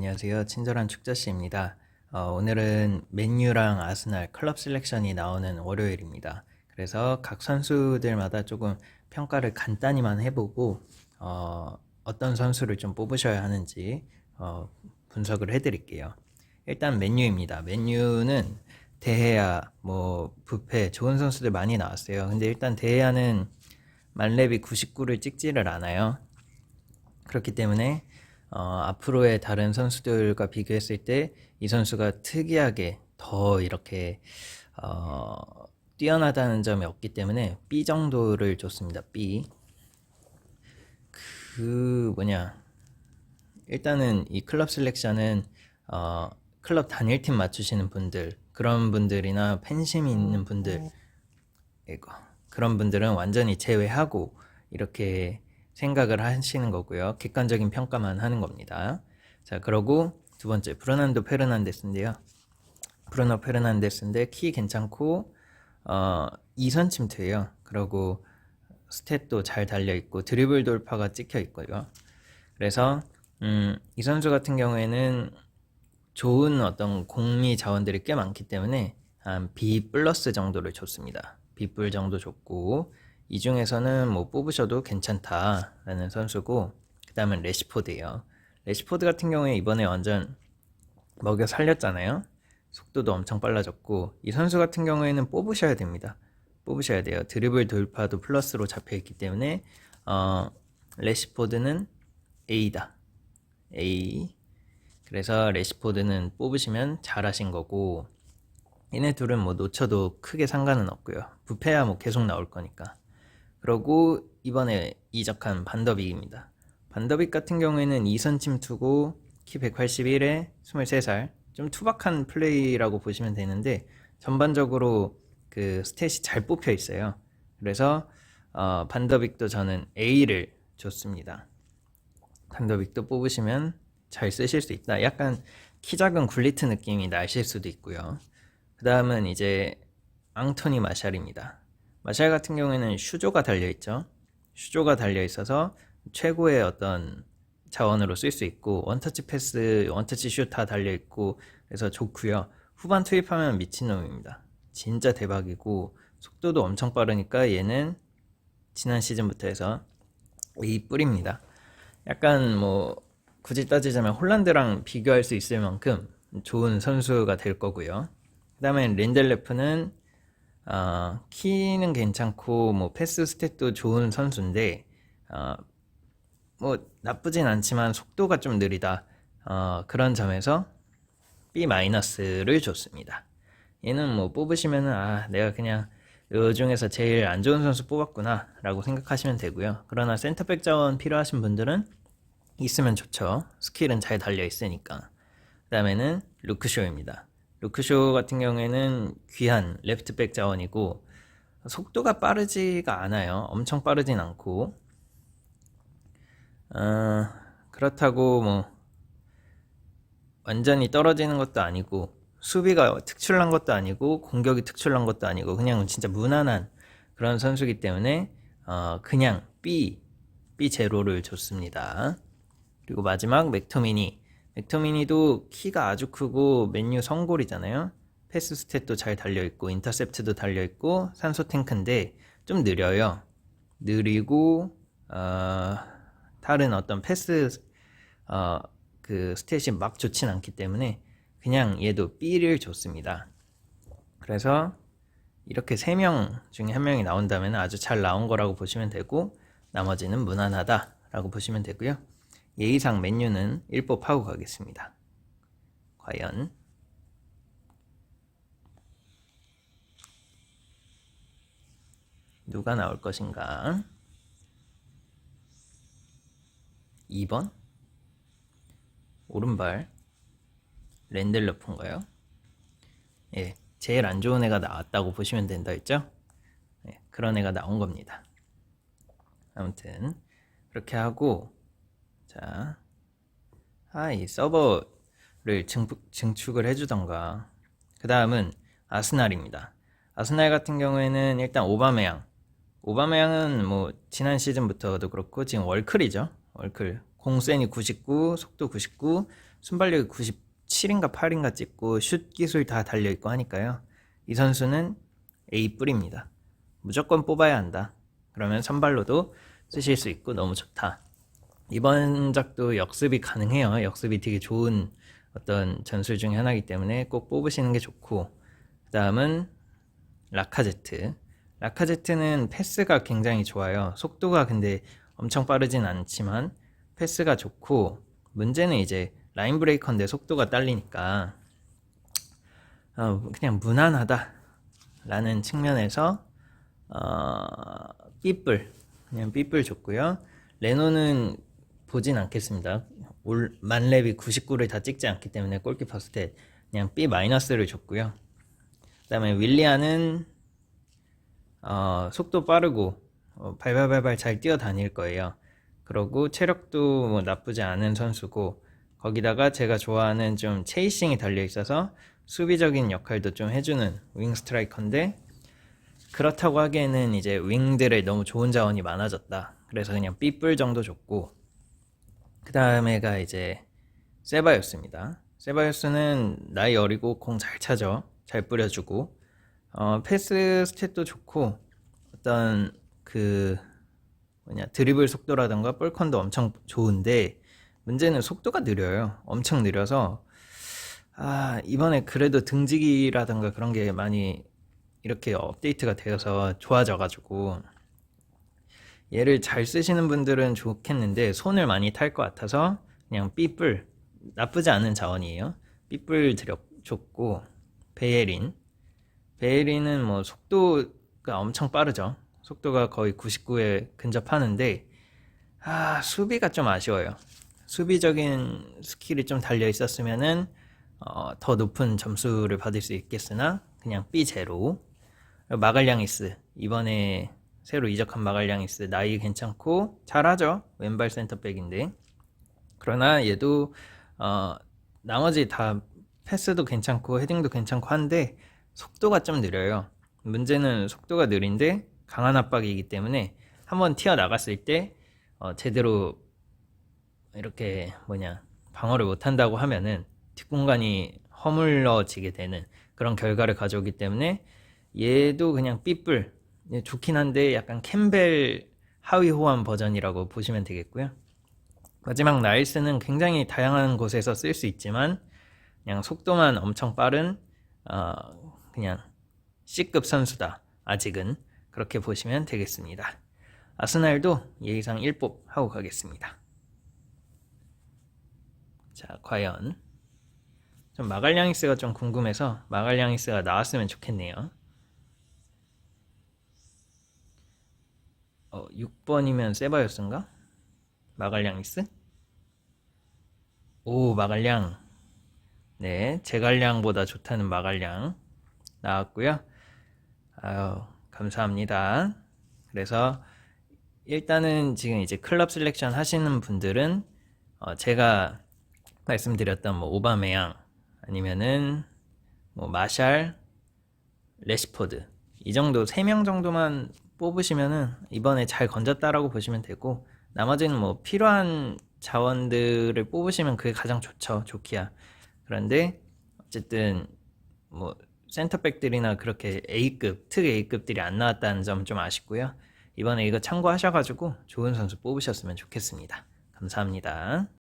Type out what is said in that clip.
안녕하세요. 친절한 축자씨입니다. 어, 오늘은 맨유랑 아스날 클럽 셀렉션이 나오는 월요일입니다. 그래서 각 선수들마다 조금 평가를 간단히만 해보고 어, 어떤 선수를 좀 뽑으셔야 하는지 어, 분석을 해드릴게요. 일단 맨유입니다. 맨유는 데헤야, 뭐 부페 좋은 선수들 많이 나왔어요. 근데 일단 데헤야는 만렙이 99를 찍지를 않아요. 그렇기 때문에 어, 앞으로의 다른 선수들과 비교했을 때 이 선수가 특이하게 더 이렇게 어, 뛰어나다는 점이 없기 때문에 B 정도를 줬습니다. B. 그 뭐냐 일단은 이 클럽 셀렉션은 어, 클럽 단일팀 맞추시는 분들 그런 분들이나 팬심이 있는 분들 이거 그런 분들은 완전히 제외하고 이렇게 생각을 하시는 거고요. 객관적인 평가만 하는 겁니다. 자, 그러고 두 번째 브루난도 페르난데스인데요. 브루노 페르난데스인데 키 괜찮고 어, 이선 침투예요. 그러고 스탯도 잘 달려 있고 드리블 돌파가 찍혀 있고요. 그래서 음, 이 선수 같은 경우에는 좋은 어떤 공미 자원들이 꽤 많기 때문에 한 B 플러스 정도를 줬습니다. B 뿔 정도 줬고 이 중에서는 뭐 뽑으셔도 괜찮다라는 선수고 그 다음은 레시포드예요. 레시포드 같은 경우에 이번에 완전 먹여 살렸잖아요. 속도도 엄청 빨라졌고 이 선수 같은 경우에는 뽑으셔야 됩니다. 뽑으셔야 돼요. 드리블 돌파도 플러스로 잡혀 있기 때문에 어, 레시포드는 A다. A. 그래서 레시포드는 뽑으시면 잘하신 거고 얘네 둘은 뭐 놓쳐도 크게 상관은 없고요. 부패야 뭐 계속 나올 거니까. 그러고 이번에 이적한 반더빅입니다. 반더빅 같은 경우에는 2선 침 투고 키 181에 23살 좀 투박한 플레이라고 보시면 되는데 전반적으로 그 스탯이 잘 뽑혀 있어요. 그래서 어, 반더빅도 저는 A를 줬습니다. 반더빅도 뽑으시면 잘 쓰실 수 있다. 약간 키 작은 굴리트 느낌이 나실 수도 있고요. 그 다음은 이제 앙토니 마샬입니다. 마샬 같은 경우에는 슈조가 달려있죠. 슈조가 달려있어서 최고의 어떤 자원으로 쓸 수 있고 원터치 패스, 원터치 슛 다 달려있고 그래서 좋고요. 후반 투입하면 미친놈입니다. 진짜 대박이고 속도도 엄청 빠르니까 얘는 지난 시즌부터 해서 이 뿔입니다. 약간 뭐 굳이 따지자면 홀란드랑 비교할 수 있을 만큼 좋은 선수가 될 거고요. 그 다음에 린델레프는 어, 키는 괜찮고 뭐 패스 스탯도 좋은 선수인데 어, 뭐 나쁘진 않지만 속도가 좀 느리다 어, 그런 점에서 B 마이너스를 줬습니다. 얘는 뭐 뽑으시면은 아 내가 그냥 이 중에서 제일 안 좋은 선수 뽑았구나 라고 생각하시면 되고요. 그러나 센터백 자원 필요하신 분들은 있으면 좋죠. 스킬은 잘 달려 있으니까. 그 다음에는 루크쇼입니다. 루크쇼 같은 경우에는 귀한 레프트백 자원이고 속도가 빠르지가 않아요. 엄청 빠르진 않고 어, 그렇다고 뭐 완전히 떨어지는 것도 아니고 수비가 특출난 것도 아니고 공격이 특출난 것도 아니고 그냥 진짜 무난한 그런 선수기 때문에 어, 그냥 B B 제로를 줬습니다. 그리고 마지막 맥토미니 맥토미니도 키가 아주 크고 맨유 성골이잖아요. 패스 스탯도 잘 달려있고 인터셉트도 달려있고 산소 탱크인데 좀 느려요. 느리고 어, 다른 어떤 패스 어, 그 스탯이 막 좋진 않기 때문에 그냥 얘도 B를 줬습니다. 그래서 이렇게 세 명 중에 한 명이 나온다면 아주 잘 나온 거라고 보시면 되고 나머지는 무난하다라고 보시면 되고요. 예의상 맨유는 1뽑하고 가겠습니다. 과연 누가 나올 것인가? 2번 오른발 랜델러프인가요? 예, 제일 안 좋은 애가 나왔다고 보시면 된다 했죠? 예, 그런 애가 나온 겁니다. 아무튼 그렇게 하고 자, 아, 이 서버를 증축, 증축 을 해주던가. 그 다음은 아스날입니다. 아스날 같은 경우에는 일단 오바메양. 오바메양은 뭐 지난 시즌부터도 그렇고 지금 월클이죠. 월클 공센이 99, 속도 99, 순발력이 97인가 8인가 찍고 슛 기술 다 달려 있고 하니까요. 이 선수는 A 뿔입니다. 무조건 뽑아야 한다. 그러면 선발로도 쓰실 수 있고 너무 좋다. 이번 작도 역습이 가능해요. 역습이 되게 좋은 어떤 전술 중에 하나이기 때문에 꼭 뽑으시는 게 좋고 그 다음은 라카제트. 라카제트는 패스가 굉장히 좋아요. 속도가 근데 엄청 빠르진 않지만 패스가 좋고 문제는 이제 라인 브레이커인데 속도가 딸리니까 어, 그냥 무난하다 라는 측면에서 어, 삐뿔 그냥 삐뿔 좋고요. 레노는 보진 않겠습니다. 올 만렙이 99를 다 찍지 않기 때문에 골키퍼 스탯 그냥 B 마이너스를 줬고요. 그다음에 윌리안은 어, 속도 빠르고 어, 발발발발 잘 뛰어다닐 거예요. 그러고 체력도 뭐 나쁘지 않은 선수고 거기다가 제가 좋아하는 좀 체이싱이 달려 있어서 수비적인 역할도 좀 해주는 윙 스트라이커인데 그렇다고 하기에는 이제 윙들의 너무 좋은 자원이 많아졌다. 그래서 그냥 삐뿔 정도 줬고 그 다음에가 이제 세바요스입니다. 세바요스는 나이 어리고 공 잘 차죠. 잘 뿌려주고 어, 패스 스탯도 좋고 어떤 그 뭐냐 드리블 속도라던가 볼컨도 엄청 좋은데 문제는 속도가 느려요. 엄청 느려서 아 이번에 그래도 등지기라던가 그런 게 많이 이렇게 업데이트가 되어서 좋아져가지고 얘를 잘 쓰시는 분들은 좋겠는데 손을 많이 탈 것 같아서 그냥 삐뿔 나쁘지 않은 자원이에요. 삐뿔 드려 줬고 베예린 베예린은 뭐 속도가 엄청 빠르죠. 속도가 거의 99에 근접하는데 아 수비가 좀 아쉬워요. 수비적인 스킬이 좀 달려 있었으면은 어, 더 높은 점수를 받을 수 있겠으나 그냥 B 제로 마갈량이스 이번에 새로 이적한 마갈량이스 나이 괜찮고 잘하죠. 왼발 센터백인데. 그러나 얘도 어, 나머지 다 패스도 괜찮고 헤딩도 괜찮고 한데 속도가 좀 느려요. 문제는 속도가 느린데 강한 압박이기 때문에 한번 튀어나갔을 때 어, 제대로 이렇게 뭐냐 방어를 못한다고 하면은 뒷공간이 허물러지게 되는 그런 결과를 가져오기 때문에 얘도 그냥 삐뿔 예, 좋긴 한데 약간 캠벨 하위 호환 버전이라고 보시면 되겠고요. 마지막 나일스는 굉장히 다양한 곳에서 쓸 수 있지만 그냥 속도만 엄청 빠른 어, 그냥 C급 선수다. 아직은 그렇게 보시면 되겠습니다. 아스날도 예의상 1법 하고 가겠습니다. 자, 과연 좀 마갈량이스가 좀 궁금해서 마갈량이스가 나왔으면 좋겠네요. 어, 6번이면 세바요스인가? 마갈량이스? 오, 마갈량. 네, 제갈량보다 좋다는 마갈량 나왔고요. 아유, 감사합니다. 그래서 일단은 지금 이제 클럽 셀렉션 하시는 분들은 어, 제가 말씀드렸던 뭐 오바메양 아니면은 뭐 마샬, 레시포드 이 정도 3명 정도만 뽑으시면은 이번에 잘 건졌다라고 보시면 되고 나머지는 뭐 필요한 자원들을 뽑으시면 그게 가장 좋죠 좋기야. 그런데 어쨌든 뭐 센터백들이나 그렇게 A급 특 A급들이 안 나왔다는 점 좀 아쉽고요. 이번에 이거 참고하셔가지고 좋은 선수 뽑으셨으면 좋겠습니다. 감사합니다